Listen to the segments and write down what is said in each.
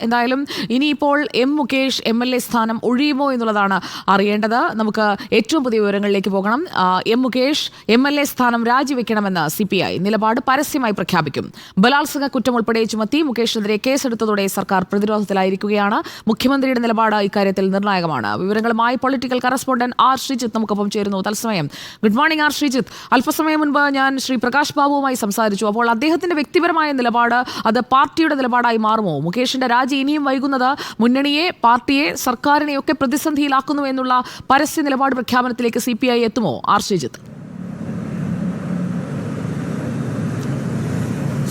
എന്തായാലും ഇനിയിപ്പോൾ M Mukesh M L A സ്ഥാനം ഒഴിയുമോ എന്നുള്ളതാണ് അറിയേണ്ടത്. നമുക്ക് ഏറ്റവും പുതിയ വിവരങ്ങളിലേക്ക് പോകണം. M Mukesh M L A സ്ഥാനം രാജിവെക്കണമെന്ന് സി പി ഐ നിലപാട് പരസ്യമായി പ്രഖ്യാപിക്കും. ബലാത്സംഗ കുറ്റം ഉൾപ്പെടെ ചുമത്തി മുകേഷിനെതിരെ കേസെടുത്തതോടെ സർക്കാർ പ്രതിരോധത്തിലായിരിക്കുകയാണ്. മുഖ്യമന്ത്രിയുടെ നിലപാട് ഇക്കാര്യത്തിൽ നിർണായകമാണ്. വിവരങ്ങളുമായി പൊളിറ്റിക്കൽ കറസ്പോണ്ടന്റ് ആർ ശ്രീജിത്ത് നമുക്കൊപ്പം ചേരുന്നു. തത്സമയം. Good morning R Sreejith. അല്പസമയം മുൻപ് ഞാൻ ശ്രീ പ്രകാശ് ബാബുവുമായി സംസാരിച്ചു. അപ്പോൾ അദ്ദേഹത്തിന്റെ വ്യക്തിപരമായ നിലപാട് അത് പാർട്ടിയുടെ നിലപാടായി മാറുമോ? മുകേഷിന്റെ രാജി ഇനിയും വൈകുന്നത് മുന്നണിയെ പാർട്ടിയെ സർക്കാരിനെയൊക്കെ പ്രതിസന്ധിയിലാക്കുന്നു എന്നുള്ള പരസ്യ നിലപാട് പ്രഖ്യാപനത്തിലേക്ക് സി പി ഐ എത്തുമോ? R Sreejith.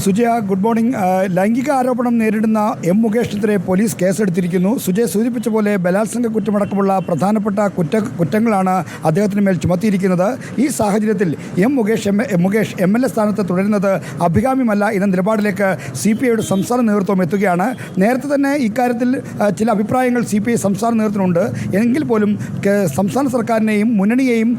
Sujaya good morning. ലൈംഗിക ആരോപണം നേരിടുന്ന എം മുകേഷിനെതിരെ പോലീസ് കേസെടുത്തിരിക്കുന്നു. സുജയ സൂചിപ്പിച്ച പോലെ ബലാത്സംഗ കുറ്റമടക്കമുള്ള പ്രധാനപ്പെട്ട കുറ്റ കുറ്റങ്ങളാണ് അദ്ദേഹത്തിന് മേൽ ചുമത്തിയിരിക്കുന്നത്. ഈ സാഹചര്യത്തിൽ M Mukesh M Mukesh M L A സ്ഥാനത്ത് തുടരുന്നത് അഭികാമ്യമല്ല എന്ന നിലപാടിലേക്ക് സി പി ഐയുടെ സംസ്ഥാന നേതൃത്വം എത്തുകയാണ്. നേരത്തെ തന്നെ ഇക്കാര്യത്തിൽ ചില അഭിപ്രായങ്ങൾ സി പി ഐ സംസ്ഥാന നേതൃത്വത്തിനുണ്ട്. എങ്കിൽ പോലും സംസ്ഥാന സർക്കാരിനെയും മുന്നണിയെയും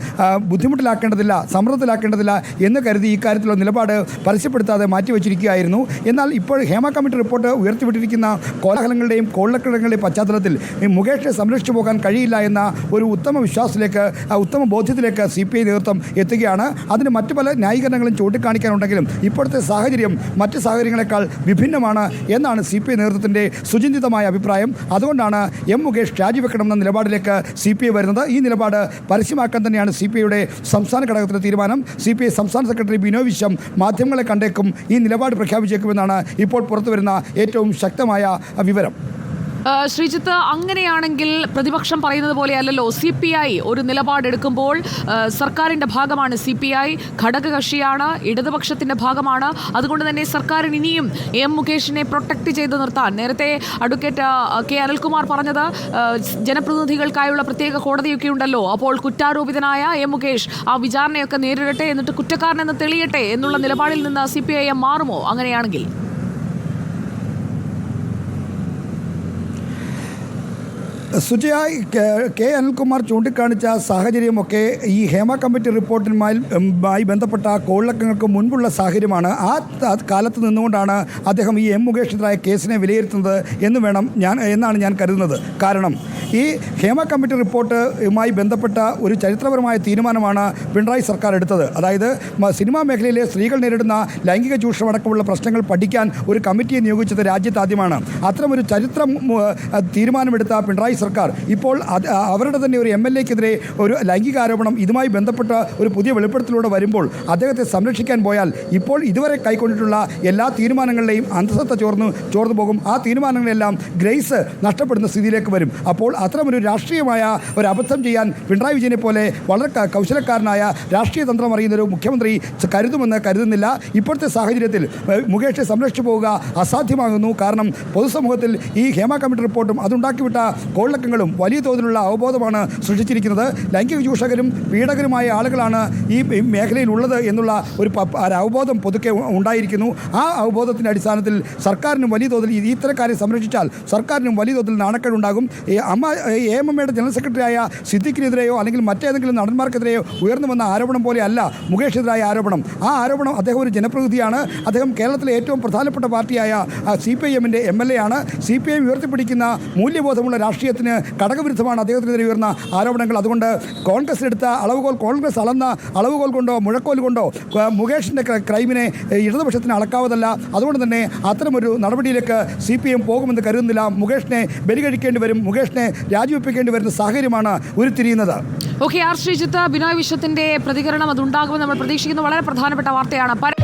ബുദ്ധിമുട്ടിലാക്കേണ്ടതില്ല സമ്മർദ്ദത്തിലാക്കേണ്ടതില്ല എന്ന് കരുതി ഇക്കാര്യത്തിലുള്ള നിലപാട് പരസ്യപ്പെടുത്താതെ മാറ്റിവെച്ചിരിക്കുകയായിരുന്നു എന്നാൽ ഇപ്പോൾ ഹേമ കമ്മിറ്റി റിപ്പോർട്ട് ഉയർത്തിവിട്ടിരിക്കുന്ന കോലാഹലങ്ങളുടെയും കോളക്കിടങ്ങളുടെയും പശ്ചാത്തലത്തിൽ മുകേഷിനെ സംരക്ഷിച്ചു പോകാൻ കഴിയില്ല എന്ന ഒരു ഉത്തമ വിശ്വാസത്തിലേക്ക് ഉത്തമ ബോധ്യത്തിലേക്ക് സി പി ഐ നേതൃത്വം എത്തുകയാണ്. അതിന് മറ്റു പല ന്യായീകരണങ്ങളും ചൂണ്ടിക്കാണിക്കാനുണ്ടെങ്കിലും ഇപ്പോഴത്തെ സാഹചര്യം മറ്റ് സാഹചര്യങ്ങളെക്കാൾ വിഭിന്നമാണ് എന്നാണ് സി പി ഐ നേതൃത്വത്തിന്റെ സുചിന്തിതമായ അഭിപ്രായം. അതുകൊണ്ടാണ് എം മുകേഷ് രാജിവെക്കണമെന്ന നിലപാടിലേക്ക് സി പി ഐ വരുന്നത്. ഈ നിലപാട് പരസ്യമാക്കാൻ തന്നെയാണ് സി പി ഐയുടെ സംസ്ഥാന ഘടകത്തിന്റെ തീരുമാനം. സി പി ഐ സംസ്ഥാന സെക്രട്ടറി ബിനോ വിശ്വം മാധ്യമങ്ങളെ കണ്ടേക്കും ഈ നിലപാട് പ്രഖ്യാപിച്ചേക്കുമെന്നാണ് ഇപ്പോൾ പുറത്തുവരുന്ന ഏറ്റവും ശക്തമായ വിവരം. ശ്രീജിത്ത് അങ്ങനെയാണെങ്കിൽ പ്രതിപക്ഷം പറയുന്നത് പോലെ അല്ലല്ലോ സി പി ഐ ഒരു നിലപാടെടുക്കുമ്പോൾ സർക്കാരിന്റെ ഭാഗമാണ് സി പി ഐ. ഘടകകക്ഷിയാണ് ഇടതുപക്ഷത്തിന്റെ ഭാഗമാണ്. അതുകൊണ്ട് തന്നെ സർക്കാരിന് ഇനിയും എം മുകേഷിനെ പ്രൊട്ടക്റ്റ് ചെയ്ത് നിർത്താൻ. നേരത്തെ അഡ്വക്കേറ്റ് കെ അനിൽകുമാർ പറഞ്ഞത് ജനപ്രതിനിധികൾക്കായുള്ള പ്രത്യേക കോടതിയൊക്കെ ഉണ്ടല്ലോ. അപ്പോൾ കുറ്റാരോപിതനായ എം മുകേഷ് ആ വിചാരണയൊക്കെ നേരിടട്ടെ എന്നിട്ട് കുറ്റക്കാരനെന്ന് തെളിയട്ടെ എന്നുള്ള നിലപാടിൽ നിന്ന് സി പി ഐ എം മാറുമോ അങ്ങനെയാണെങ്കിൽ? സുജയ കെ- അനിൽകുമാർ ചൂണ്ടിക്കാണിച്ച സാഹചര്യമൊക്കെ ഈ ഹേമ കമ്മിറ്റി റിപ്പോർട്ടിനുമായി ബന്ധപ്പെട്ട കോളിളക്കങ്ങൾക്ക് മുൻപുള്ള സാഹചര്യമാണ്. ആ കാലത്ത് നിന്നുകൊണ്ടാണ് അദ്ദേഹം ഈ എം മുകേഷിനെതിരായ കേസിനെ വിലയിരുത്തുന്നത് എന്ന് വേണം ഞാൻ എന്നാണ് ഞാൻ കരുതുന്നത്. കാരണം ഈ ഹേമ കമ്മിറ്റി റിപ്പോർട്ടുമായി ബന്ധപ്പെട്ട ഒരു ചരിത്രപരമായ തീരുമാനമാണ് പിണറായി സർക്കാർ എടുത്തത്. അതായത് സിനിമാ മേഖലയിലെ സ്ത്രീകൾ നേരിടുന്ന ലൈംഗിക ചൂഷണം അടക്കമുള്ള പ്രശ്നങ്ങൾ പഠിക്കാൻ ഒരു കമ്മിറ്റിയെ നിയോഗിച്ചത് രാജ്യത്താദ്യമാണ് അത്തരമൊരു ചരിത്രം തീരുമാനമെടുത്ത പിണറായി സർക്കാർ ഇപ്പോൾ അവരുടെ തന്നെ ഒരു എം എൽ എക്കെതിരെ ഒരു ലൈംഗിക ആരോപണം ഇതുമായി ബന്ധപ്പെട്ട ഒരു പുതിയ വെളിപ്പെടുത്തലൂടെ വരുമ്പോൾ അദ്ദേഹത്തെ സംരക്ഷിക്കാൻ പോയാൽ ഇപ്പോൾ ഇതുവരെ കൈക്കൊണ്ടിട്ടുള്ള എല്ലാ തീരുമാനങ്ങളുടെയും അന്തസത്ത ചോർന്ന് ചോർന്നു പോകും. ആ തീരുമാനങ്ങളെല്ലാം ഗ്രേസ് നഷ്ടപ്പെടുന്ന സ്ഥിതിയിലേക്ക് വരും. അപ്പോൾ അത്തരമൊരു രാഷ്ട്രീയമായ ഒരു അബദ്ധം ചെയ്യാൻ പിണറായി വിജയനെ പോലെ വളരെ കൗശലക്കാരനായ രാഷ്ട്രീയ തന്ത്രം അറിയുന്ന ഒരു മുഖ്യമന്ത്രി കരുതുമെന്ന് കരുതുന്നില്ല. ഇപ്പോഴത്തെ സാഹചര്യത്തിൽ മുകേഷെ സംരക്ഷിച്ചു പോവുക അസാധ്യമാകുന്നു. കാരണം പൊതുസമൂഹത്തിൽ ഈ ഹേമ കമ്മിറ്റി റിപ്പോർട്ടും അതുണ്ടാക്കിവിട്ട കോളക്കങ്ങളും വലിയ തോതിലുള്ള അവബോധമാണ് സൃഷ്ടിച്ചിരിക്കുന്നത്. ലൈംഗിക ചൂഷകരും പീഡകരുമായ ആളുകളാണ് ഈ മേഖലയിൽ ഉള്ളത് എന്നുള്ള ഒരു അവബോധം പൊതുക്കെ ഉണ്ടായിരിക്കുന്നു. ആ അവബോധത്തിന്റെ അടിസ്ഥാനത്തിൽ സർക്കാരിനും വലിയ തോതിൽ ഇത്തരക്കാരെ സംരക്ഷിച്ചാൽ സർക്കാരിനും വലിയ തോതിൽ നാണക്കേടുണ്ടാകും. ഈ അമ്മ എ എം എമ്മയുടെ ജനറൽ സെക്രട്ടറിയായ സിദ്ദിഖിനെതിരെയോ അല്ലെങ്കിൽ മറ്റേതെങ്കിലും നടന്മാർക്കെതിരെയോ ഉയർന്നു വന്ന ആരോപണം പോലെയല്ല മുകേഷിനെതിരായ ആരോപണം. ആ ആരോപണം അദ്ദേഹം ഒരു ജനപ്രതിനിധിയാണ്. അദ്ദേഹം കേരളത്തിലെ ഏറ്റവും പ്രധാനപ്പെട്ട പാർട്ടിയായ സി പി ഐ എമ്മിന്റെ എം എൽ എ ആണ് സി പി ഐ ഉയർത്തിപ്പിടിക്കുന്ന മൂല്യബോധമുള്ള രാഷ്ട്രീയത്തിന് ഘടകവിരുദ്ധമാണ് അദ്ദേഹത്തിനെതിരെ ഉയർന്ന ആരോപണങ്ങൾ. അതുകൊണ്ട് കോൺഗ്രസ് എടുത്ത അളവുകോൽ കോൺഗ്രസ് അളന്ന അളവുകോൽ കൊണ്ടോ മുഴക്കോൽ കൊണ്ടോ മുകേഷിന്റെ ക്രൈമിനെ ഇടതുപക്ഷത്തിന് അളക്കാവതല്ല അതുകൊണ്ട് തന്നെ അത്തരമൊരു നടപടിയിലേക്ക് സി പി എം പോകുമെന്ന് കരുതുന്നില്ല. മുകേഷിനെ ബലി കഴിക്കേണ്ടി വരും. മുകേഷിനെ രാജിവെപ്പിക്കേണ്ടി വരുന്ന സാഹചര്യമാണ് ഉരുത്തിരിയുന്നത്. ഓക്കെ ആർ ശ്രീജിത്ത് ബിനോയ് വിശ്വത്തിന്റെ പ്രതികരണം അതുണ്ടാകുമെന്ന് നമ്മൾ പ്രതീക്ഷിക്കുന്ന. വളരെ പ്രധാനപ്പെട്ട വാർത്തയാണ്.